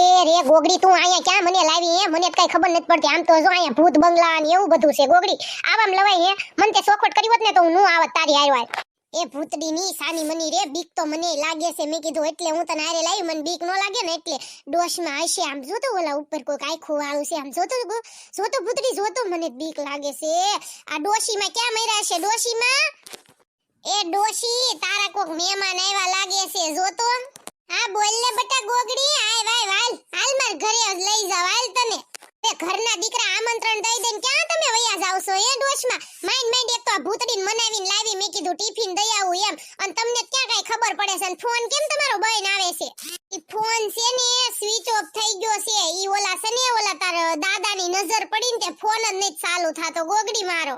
અરે રે ગોગડી, તું અહીંયા ક્યાં મને લાવી હે? મને કઈ ખબર નથી પડતી. આમ તો જો અહીંયા ભૂત બંગલા ને એવું બધું છે, ગોગડી. આવામ લવાય હે? મને તે સોખવટ કરી હોત ને તો હું નું આવત તારી આવ્યા એ ભૂતડી ની સાની મની રે, બીક તો મને લાગે છે. મેં કીધું એટલે હું તને હારે લાવી, મને બીક નો લાગે ને એટલે ડોશમાં હશે. આમ જોતો ઓલા ઉપર કોઈક આખું વાળું છે. આમ જોતો જોતો ભૂતડી, જોતો મને બીક લાગે છે. આ ડોશીમાં ક્યાં મર્યા છે? ડોશીમાં? એ ડોશી, તારા કોક મહેમાન આવ્યા લાગે છે. જોતો? હા, બોલ ને બટા ગોગડી, આય, વાય, વાલ, હાલ માર ઘરે લઈ જાવ હાલ તને. એ ઘરના દીકરા આમંત્રણ દઈ દઈને ક્યાં તમે વયા જાવ એ ડોશમાં માઈન્ડ માઈન્ડ એક તો ભૂતડીને મનાવીને લાવી, મેં કીધું ટિફિન દઈ આવું એમ. અને તમને ક્યાં કઈ ખબર પડે છે? અને ફોન કેમ તમારો બહેન આવે છે? ઈ ફોન છે ને, સ્વિચ ઓફ થઈ ગયો છે. ઈ ઓલા છે ને, ઓલા તાર દાદાની નજર પડીને તે ફોન જ નહીં ચાલુ થાતો, ગોગડી મારો.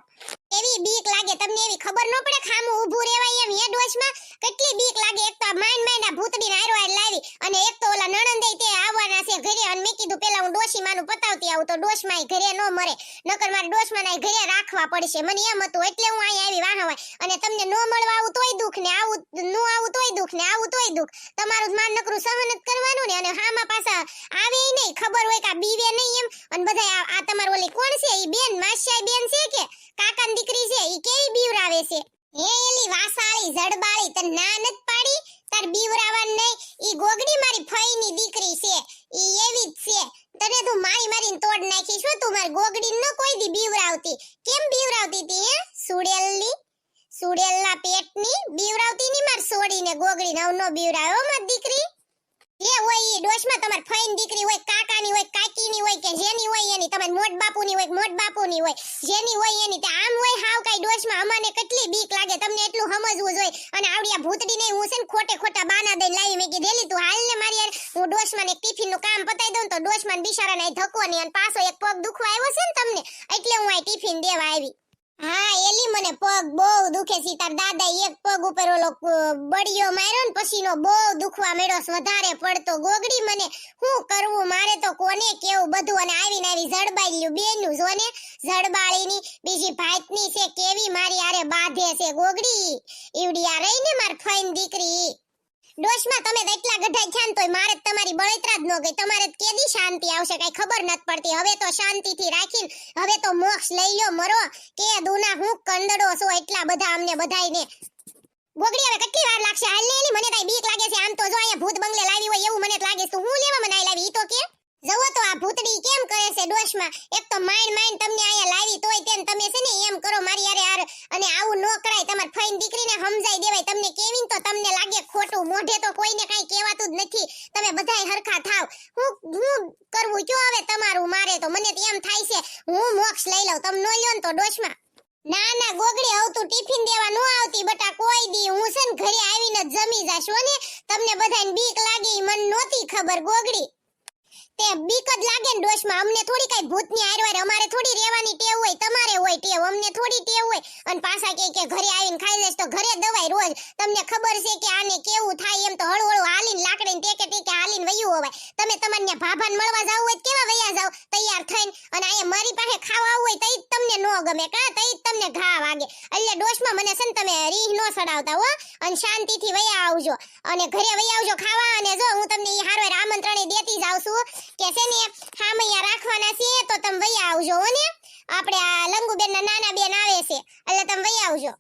એવી બીક લાગે, તમને એવી ખબર ન પડે ખામું ઊભું રહેવાય એમ? હેડ વોચમાં કેટલી બીક લાગે? એક તો માંડ માઈન્ડ આ ભૂતડીને હારો હાર લાવી અને એક તો ઓલા નણંદે તે આવવાના છે ઘરે અને મેં કીધું, પેલા હું ડોશી માનું પતાવતી આવું તો ડોશમાં ઘરે ન મરે, નકર મારે ડોશમાં ના ઘરે રાખવા પડશે. મને એમ હતું, એટલે હું અહીંયા આવી વાહવાય અને તમને ન મળવા આવું તોય દુઃખ ને આવું, ન આવું તોય દુઃખ ને આવું તોય દુઃખ. તમારું માન નકરું સહન જ કરવાનું ને, અને હામાં પાછા આવે નહીં. ખબર હોય કે આ બીવે નહીં એમ? અને બધા આ- તમારું ઓલી કોણ છે? એ બેન માસ્યા બેન છે કે? કાકાની દીકરી છે, ઈ કેવી બીવરાવે છે? હે એલી વાસાળી, જડબાળી, તને ના પાડી? તાર બીવરાવન નહીં ઈ ગોગડી મારી ફઈની દીકરી છે. ઈ એવી જ છે. તને તું મારી મારીને તોડ નાખી છો તું મારી ગોગડી ન કોઈ દી બીવરાવતી. કેમ બીવરાવતી તી, હે? સુડેલની, સુડેલના પેટની બીવરાવતી ની માર સોડીને ગોગડી નવનો બીવરાયો મત દીકરી. જે હોય ઈ ડોશમાં તમાર ફઈની દીકરી હોય, કાકાની હોય કે જેની હોય એની, તમાર મોટ બાપુની હોય મોટ બાપુની હોય, જેની હોય એની, તે આમ હોય હાવ કાઈ ડોશમાં અમને કેટલી બીક લાગે, તમને એટલું સમજવું જોઈએ અને આવડિયા ભૂતડી નહીં હું છે ને, ખોટે ખોટા બાના દઈ લાવી મેં કીધેલી તું હાલ ને મારી યાર હું ડોશમાં ને ટિફિનનું કામ પતાઈ દઉં તો ડોશમાં બિચારાને ધક્કો નહીં અને પાછો એક પગ દુખવા આવ્યો છે ને તમને, એટલે હું આ ટિફિન દેવા આવી. હા, એલી મને પગ બહુ દુખે છે. તાર દાદા એક પગ ઉપર ઓલો બડિયો માર્યો ને પછીનો બહુ દુખવા મેળો વધારે પડતો ગોગડી મને શું કરવું? મારે તો કોને કેવું બધું? અને આવીને આવી જડબાઈલ્યું બેનું જો ને જડબાળીની બીજી ભાતની છે કેવી મારી આરે બાંધે છે ગોગડી. ઈવડી આ રહી ને માર ફઈન દીકરી. ડોશમાં તમે એટલા ગઢાઈ છાન તોય મારે તમારી બળતરા જ ન ગઈ. તમારે કેદી શાંતિ આવશે, કઈ ખબર નથી પડતી. હવે તો શાંતિથી રાખીને, હવે તો મોક્ષ લઈ લ્યો મરો. કે દુના હું કંદડો છો એટલા બધા અમને બધાઈને ગોગડી, હવે કેટલી વાર લાગશે? હાલ ને મને કઈ બીક લાગે છે. આમ તો જો અહીંયા ભૂત બંગલે લાવી હોય એવું મને લાગે છે. હું લેવા મને લાવી? ઈ તો કે. જવો તો આ ભૂતડી કેમ કરે છે ડોશમાં એક તો માઈન માઈન તમને અહીંયા લાવી તોય તેમ તમે છે ને એમ કરો મારી યારે આર અને આવું ન કરાય. તમાર ફઈન દીકરીને સમજાઈ દેવાય તમને કેવીન તો તમને લાગે ખોટું. મોઢે તો કોઈને કાઈ કહેવાતું જ નથી. તમે બધાય હરખા થાવ. હું હું કરવું? કયો હવે તમારું? મારે તો મને તો એમ થાય છે, હું મોક્ષ લઈ લઉં. તમ નો લ્યો ને તો ડોશમાં ના ના, ગોગડી આવ તું ટિફિન દેવા નો આવતી. બટા કોઈ દી હું છે ને ઘરે આવીને જમી જાશું ને? તમને બધાને બીક લાગી મન નોતી ખબર, ગોગડી. તે બીક જ લાગે ને ડોશમાં. અમને થોડી કઈ ભૂતની આરવાર અમારે થોડી રહેવાની ટેવ હોય, તમારે હોય ટેવ. અમને થોડી ટેવ હોય. અને પાછા કે કે ઘરે આવીને ખાઈ લેશ તો ઘરે દવાઈ રોજ. તમને ખબર છે કે આને કેવું થાય એમ તો હળુ હળુ હાલીને લાકડીને ટેકે ટેકે હાલીને વયું હોવાય. તમે તમારે ભાભાને મળવા જાવ હોય કેવા વયા જાવ? તૈયાર થઈને. અને અહીંયા મારી પાસે ખાવા આવું હોય તઈ તમને ન ગમે. કા? તઈ તમને ઘા વાગે. એટલે ડોશમાં મને છે ને તમે રીહ નો સડાવતા હો. અને શાંતિથી વયા આવજો. અને ઘરે વયા આવજો ખાવા. અને જો હું તમને એ હારવાર આમંત્રણે દેતી જાઉં છું. કે ને, હામૈયા રાખવાના છે, તો તમે વયા આવજો, હો ને. આપણે આ લંગુબેન ના નાના બેન આવે છે, એટલે તમે વયા આવજો.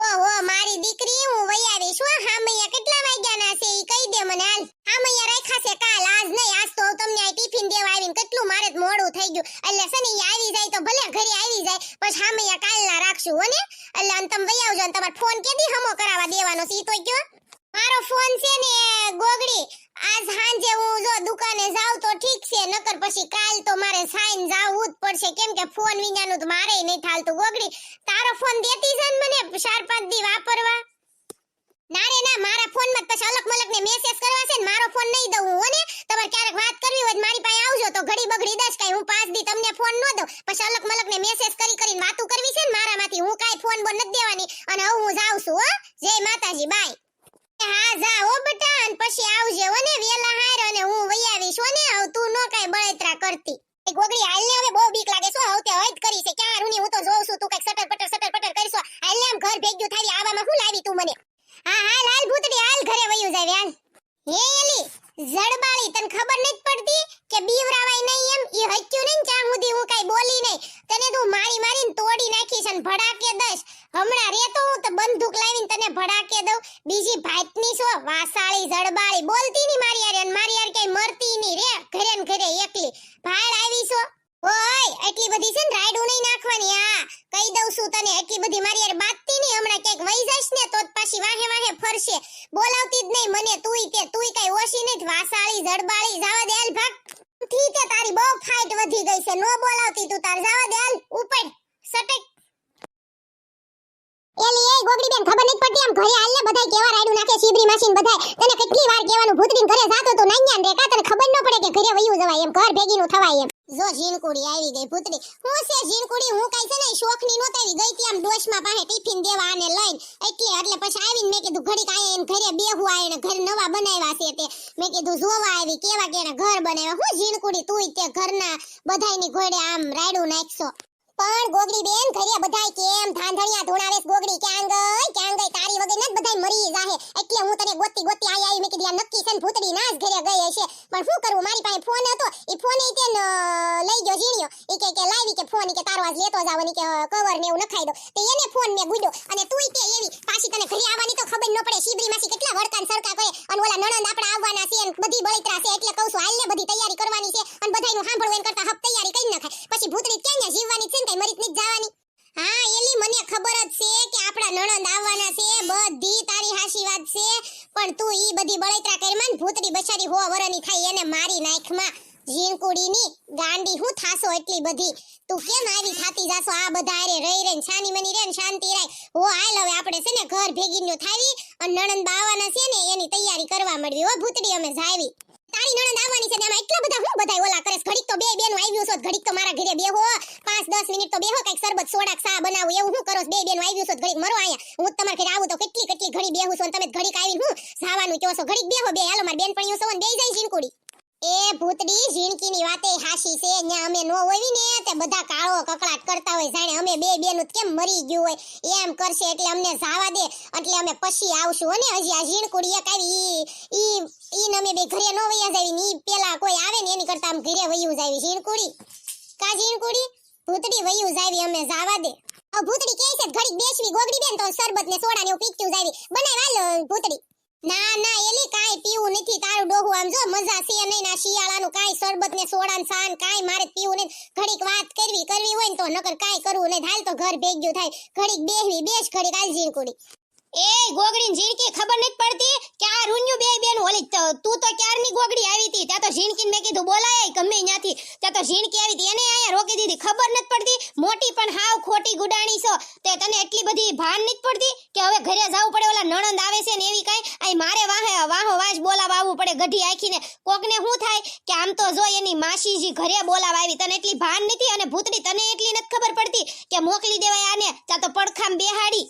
ઓહો, મારી દીકરી, હું વઈ આવીશ, હો. મૈયા કેટલા વાગ્યાના છે, ઈ કહી દે મને હાલ. હામૈયા રાખ્યા છે કાલ, આજ નહીં, આજ તો તમને આ ટિફિન દેવા આવીને કેટલું મારે મોડું થઈ ગયું. એટલે છે ને આવી જાય તો ભલે ઘરે આવી જાય, પછી હામૈયા કાલના રાખશું, હો ને. એટલે તમે વઈ આવજો અને તમારો ફોન કેદી હમો કરાવવા દેવાનો છે, ઈ તો કયો. મારો ફોન છે ને ગોગડી, આજ સાંજે હું જો દુકાને જાઉં તો ઠીક છે, નકર પછી કાલ તો મારે સાઈન જાવું જ પડશે. કેમ કે ફોન વિનાનું તો મારે નહીં થાલતું. ગોગડી, તારો ફોન દેતી છે ને મને ચાર પાંચ દી વાપરવા. ના રે, ના, મારા ફોનમાં પછી અલગ મલક ને મેસેજ કરવા છે ને, મારો ફોન નહીં દઉં હું ને? તમારે ક્યારેક વાત કરવી હોય મારી પાસે આવજો, તો ઘડી બગડી દસ કઈ હું પાંચ દી તમને ફોન ન દઉં. પછી અલગ મલક ને મેસેજ કરી કરીને વાતું કરવી છે ને મારામાંથી, હું કાઈ ફોન બોન નથી દેવાની. અને હું જાઉં છું, હો. જય માતાજી, બાય. હા જા ઓ બટા અને પછી આવજે, ઓને વેલા હાર અને હું વઈ આવીશ. હો ને હવે તું નો કાઈ બળતરા કરતી. ગોગડી હાલ ને હવે બહુ બીક લાગે શું હવે તે હદ કરી છે? ક્યાં રૂની હું તો જોઉં છું તું કંઈક સટર પટર સટર પટર કરશો હાલ ને આમ ઘર ભેગ્યું થાવી આવામાં હું લાવી તું મને હા હાલ હાલ ભૂતડી હાલ ઘરે વયું જાય હાલ હે એલી જડબાળી તને ખબર નથી પડતી કે બીવરાવાય નહીં એમ ઈ હચ્યું નહીં ને ત્યાં સુધી હું કાઈ બોલી નહીં તને તું મારી મારીને તોડી નાખીશ અને ભડાકે દઈશ હમણાં રે તો હું તો બંદૂક લાવીને તને ભડાકે દઉં. બીજી ભાતની છો વાસાળી જડબાળી બોલતી ની મારી યાર મારી યાર કઈ મરતી ની રે. ઘરે ને ઘરે એકલી. ભાડ આવી છો ઓય, એટલી બધી છે ને રાઈડ ઉણી નાખવાની આ કહી દઉં છું તને, એટલી બધી મારી યાર બાતતી નહીં. હમણાં ક્યાંક વહી જઈશ ને તો જ પાછી વાહે વાહે ફરશે. બોલાવતી જ નહીં મને, તુંય તે, તુંય કઈ ઓછી નહીં. વાસાળી જડબાળી જાવા દે, હાલ ભાગ. થી તારી બહુ ફાઈટ વધી ગઈ છે. નો બોલાવતી તું તાર, જાવા દે, હાલ, ઉપર. સટક. એલી એ ગોગડી બેન ખબર નથી પડતી આમ ઘરે હાલ બધાય કેવા રાયડું નાખે સીબરી માસીન બધાય. તને કેટલી વાર કહેવાનું ભૂતરીન ઘરે જાતો તો નાન્યા રે કા તને ખબર ન પડે કે ઘરે વયું જવાય એમ, ઘર ભેગીનું થવાય એમ. જો ઝીણકુડી આવી ગઈ ભૂતરી હું છે ઝીણકુડી? હું કઈ છે ને શોખની નોતાવી ગઈ તી આમ ડોશમાં પાસે ટિફિન દેવા આને લઈને. એટલે એટલે પછી આવીને મેં કીધું, ઘડીક આયા એમ ઘરે બેહું આય ને ઘર નવા બનાવ્યા છે તે. મેં કીધું, જોવા આવી, કેવા કેને ઘર બનાવ્યા. હું ઝીણકુડી તું તે ઘરના બધાયની ઘોડે આમ રાયડું નાખશો. પણ ગોગડી બેન ઘરે બધાય કેમ? ધાંધણિયા ધોણાવેસ ગોગડી ક્યાં ગઈ ક્યાં ગઈ તારી વગર જ બધાય મરી જાહે. એટલે હું તને ગોતી ગોતી આઈ આવી મેં કીધી, આ નક્કી છે ને ભૂતડી ના જ ઘરે ગઈ હશે. પણ શું કરું? મારી પાસે ફોન હતો. એ ફોન એ તે લઈ ગયો ઝીણ્યો. એ કે કે લાવી કે ફોન કે તારો આજ લેતો જાવ ને કે કવર ને એવું નખાઈ દો. તે એને ફોન મેં ગુડ્યો અને તું તે એવી, પાછી તને ઘરે આવવાની તો ખબર ન પડે. સીબરી માસી કેટલા વડકાન સરકા કરે. અને ઓલા નણંદ આપણા આવવાના છે બધી બળતરા છે. એટલે કહું છું, હાલ ને બધી તૈયારી કરવાની છે. અને બધાયનું સાંભળવું એન કરતા હપ તૈયારી કરી નખાય પછી ભૂતડી ક્યાં ન્યા જીવવાની છે ને કઈ મરી જ નથી જવાની હા એલી મને ખબર જ છે કે આપણા નણંદ આવવાના છે બધી તારી હાશી વાત છે પણ તું ઈ બધી બળતરા કરી માં ભૂતડી બચારી હો વરની થાય એને મારી નાખમાં ઝીણકુડીની ગાંડી હું થાસો એટલી બધી. તું કેમ આવી થાતી જાસો આ બધા આરે રહી રહીને છાની મની રે ને શાંતિ રાય. હો હાલ હવે આપણે છે ને ઘર ભેગીનું થાવી અને નણંદ આવવાના છે ને એની તૈયારી કરવા મળવી હો, ભૂતડી અમે જાવી. તારી નણંદ આવવાની છે ને એમાં એટલા બધા હું બધાય ઓલા કરે ઘડીક તો બે બેન આવ્યું છો, ઘડીક તો મારા ઘરે બેહો. પાંચ, દસ મિનિટ તો બેહો, કંઈક સરબત સોડા સા બનાવું, એવું હું કરો બે બેન આવ્યું છો ઘડીક મરો આયા હું તમારે ઘરે આવું તો કેટલી કેટલી ઘડી બેહું છું તમે ઘડીક આવીને હું જવાનું કહો છો? ઘડીક બેહો બે. હાલો, મારી પણ છો ને બેહી જાય ઝીણકુડી એ ભૂતડી ઝીણકીની વાતે હાશી છે. ન્યા અમે નો હોવી ને તે બધા કાળો કકળાટ કરતા હોય, જાણે અમે બે બેનું કેમ મરી ગયું હોય. એમ કરશે એટલે અમને જાવા દે, એટલે અમે પછી આવશું. અને હજી આ ઝીણકુડી એક આવી, ઈ ઈ અમે બે ઘરે નો વયા જાવી ની પેલા કોઈ આવે ને એની કરતા આમ ઘરે વયું જાવી. ઝીણકુડી? કા ઝીણકુડી? ભૂતડી વયું જાવી, અમે જાવા દે. ભૂતડી કે છે, ઘડીક બેસવી ગોગડી બેન તો શરબત ને સોડા ને પીતું જાવી. બનાવી હાલ, ભૂતડી. ના ના, એલી કાઈ પીવું નથી, તારું ડોહું આમ જો મજા છે નહીં, ના શિયાળાનું કાઈ શરબત ને સોડા ને સાન કાઈ, મારે પીવું નહીં. ઘડીક વાત કરવી કરવી હોય ને તો નકર કાઈ કરવું નહીં. હાલ તો ઘર ભેગ્યું થાય. ઘડીક બેહવી, બેસ ઘડીક હાલ ઝીણકુડી એ ગોગડી ઝીણકી ખબર નથી પડતી કે આ રૂન્યુ બે બેન ઓલી તું, તો ક્યારની ગોગડી આવી હતી? ત્યાં તો ઝીણકી મેં કીધું, બોલાય ગમે ત્યાંથી. ત્યાં તો ઝીણકી આવી હતી. એને અહીંયા રોકી દીધી. ખબર નથી પડતી. મોટી પણ હાવ ખોટી ગુડાણી છો. તે તને એટલી બધી ભાન નથી પડતી કે હવે ઘરે જવું પડે, ઓલા નણંદ આવે છે ને એવી કાંઈ? અહીં મારે વાહે, વાહો વાજ બોલાવા આવવું પડે ગઢી આખીને. કોકને શું થાય? કે આમ તો જો એની માસીજી ઘરે બોલાવા આવી. તને એટલી ભાન નથી અને ભૂતડી તને એટલી નથી ખબર પડતી કે મોકલી દેવાય આને. ત્યાં તો પડખામ બેહાડી.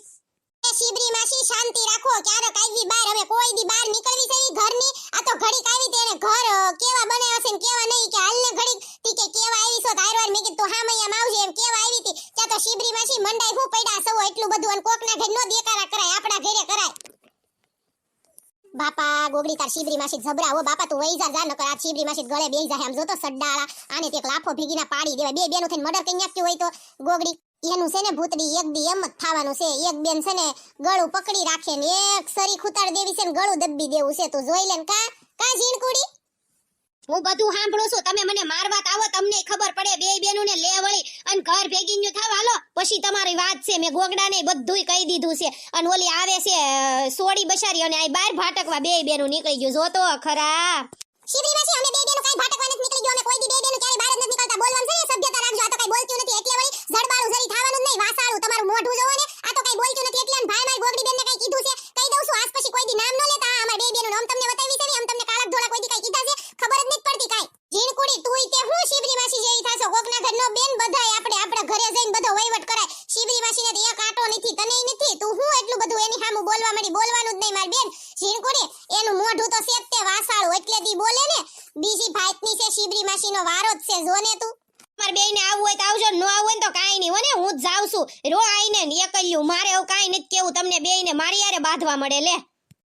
શિબરી માસી શાંતિ રાખો? ક્યારેક આવી બાર હવે કોઈ દી બાર નીકળવી છે ઘરની? આ તો ઘડીક આવી તેને ઘર કેવા બનાવ્યા છે ને કેવા નહીં? કે હાલને ઘડીક તી કે કેવા આવી છો? તારવાર મેં કીધું હા, મૈયા આવજે. એમ કેવા આવી તી? ત્યાં તો શિબરી માસી મંડાઈ હું પડ્યા સૌ એટલું બધું. અને કોકના ઘેર નો દેકારા કરાય, આપણા ઘરે કરાય. બાપા, ગોગડી, તાર શિબરી માસી જબરા. હો બાપા, તું વઈ જા નકર આ શિબરી માસી ગળે બેહી જાય. આમ જો તો સડ્ડાળા. આને તે લાફો ભીગીના પાડી દેવા બે બેનો થઈને મર્ડર કઈ નાખ્યું હોય તો? ગોગડી એનું છે ને ભૂતડી એક દી એમ જ થવાનું છે. એક બેન છે ને ગળું પકડી રાખે ને એક સરી ખુતાડ દેવી છે ને ગળું દબ્બી દેવું છે. તું જોઈ લે ને કા કા ઝીણકુડી હું બધું સાંભળું છું. તમે મને મારવા આવો તમને ખબર પડે બે બેનું ને લે વળી અને ઘર ભેગી ન્યુ થવા. લો પછી તમારી વાત છે. મેં ગોગડાને બધુંય કહી દીધું છે. અને ઓલી આવે છે સોડી બસારી અને આ બાર ભાટકવા બે બેનું નીકળી ગયું. જોતો ખરા? શિબરી છે? અમે બે બેનું કાઈ ભાટકવા નથી નીકળી ગયો. અમે કોઈ દી બે બેનું ક્યારે બહાર જ નથી નીકળતા બોલવાનું છે ને સભ્યતા રાખજો આ તો કઈ બોલતું નથી એટલે વળી જડબાળું જરી થવાનું જ નહીં વાસાળું તમારું મોઢું જોવો ને આ તો કઈ બોલતું નથી એટલે અને ભાઈ મારી ગોગડી બેનને કઈ કીધું છે કહી દઉં છું આજ પછી કોઈ દી નામ ન લેતા આ અમારા બે બેનું નામ તમને બતાવી છે ને આમ તમને કાળા ધોળા કોઈ દી કઈ કીધા છે ખબર જ નથી પડતી કાઈ ઝીણકુડી તુંય તે હું શિબરી માસી જેવી થાશો કોકના ઘરનો બેન બધાય આપણે આપણા ઘરે જઈને બધો વહીવટ કરાય શિબરી માસીને તો એક આંટો નથી તનેય નથી તું હું એટલું બધું બોલવા માંડી બોલવાનું જ નહીં મારી બેન. ઝીણકુડી એનું મોઢું તો છે તે વાસાળું એટલે દી બોલે ને. બીજી ભાઈતની છે શિબરી માસીનો વારો જ છે જોને તું. મારે બેયને આવું હોય તો આવજો ન આવું હોય તો કાંઈ નહીં હોને? હું જ જાઉં છું. રો આઈને ને એકલ્યું મારે એવું કાંઈ નથી કેવું. તમને બેયને મારી યારે બાંધવા મળે લે.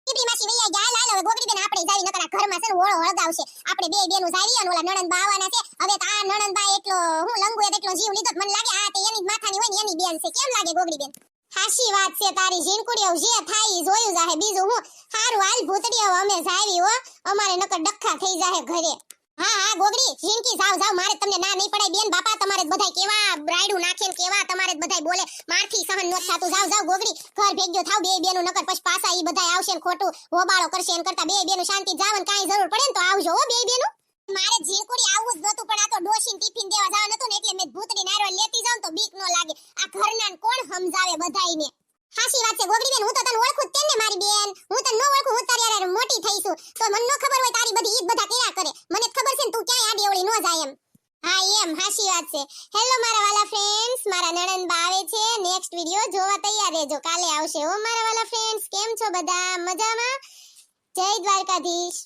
શિબરી માસી વૈયા ગયા લાલ હવે ગોગડી બેન આપણે જાવી નકરા ઘરમાં છે ને ઓળો હળગાવશે. આપણે બે બેનું જાવી અને ઓલા નણંદ બા આવવાના છે. હવે તો આ નણંદ બા એટલો હું લંગુ એટલો જીવ લીધો મને લાગે આ તે એની માથાની હોય ને એની બેન છે. કેમ લાગે ગોગડી બેન? હાશી વાત છે, તારી ઝીણકુડીઓ જે થાય જોયું જાહે. બીજું હું? હારું, હાલ ભૂતડીઓ અમે જાવી હો. અમારે નકર ડખ્ખા થઈ જાહે ઘરે. હા હા, ગોગડી, ઝીણકી, જાવ જાવ, મારે તમને ના નહીં પડાય. બેન, બાપા, તમારે બધાય કેવા બ્રાઈડું નાખે કેવા તમારે બધાય બોલે. મારથી સહન ન થાતું. જાવ જાવ, ગોગડી, ઘર ભેગ્યો થાવ, બે બેનું, નકર પછી પાછા ઈ બધાય આવશે ને ખોટું હોબાળો કરશે એન કરતા. બે બેનું શાંતિ જાવ ને કાંઈ જરૂર પડે ને તો આવજો હો, બે બેનું. મારે ઝીણકુડી આવું જ હતું પણ આ તો ડોશીન ટિફિન દેવા જવાનું હતું ને, એટલે મેં ભૂતડી નારો લેતી જાઉં તો બીક ન લાગે. આ ઘરના કોણ સમજાવે બધાયને? હાસી વાત છે ગોગડી બેન હું તો તને ઓળખું જ ને, મારી બેન. હું તને ન ઓળખું, હું તારી યાર મોટી થઈ તો મને ન ખબર હોય તારી બધી ઈદ બધા કર્યા કરે. મને ખબર છે ને તું ક્યાંય આ દેવળી ન જાય એમ. હા, એમ, હાસી વાત છે. હેલો મારા વાલા ફ્રેન્ડ્સ મારા નણંદ બા આવે છે. નેક્સ્ટ વિડિયો જોવા તૈયાર રહેજો. કાલે આવશે ઓ મારા વાલા ફ્રેન્ડ્સ કેમ છો બધા? મજામાં? જય દ્વારકાધીશ.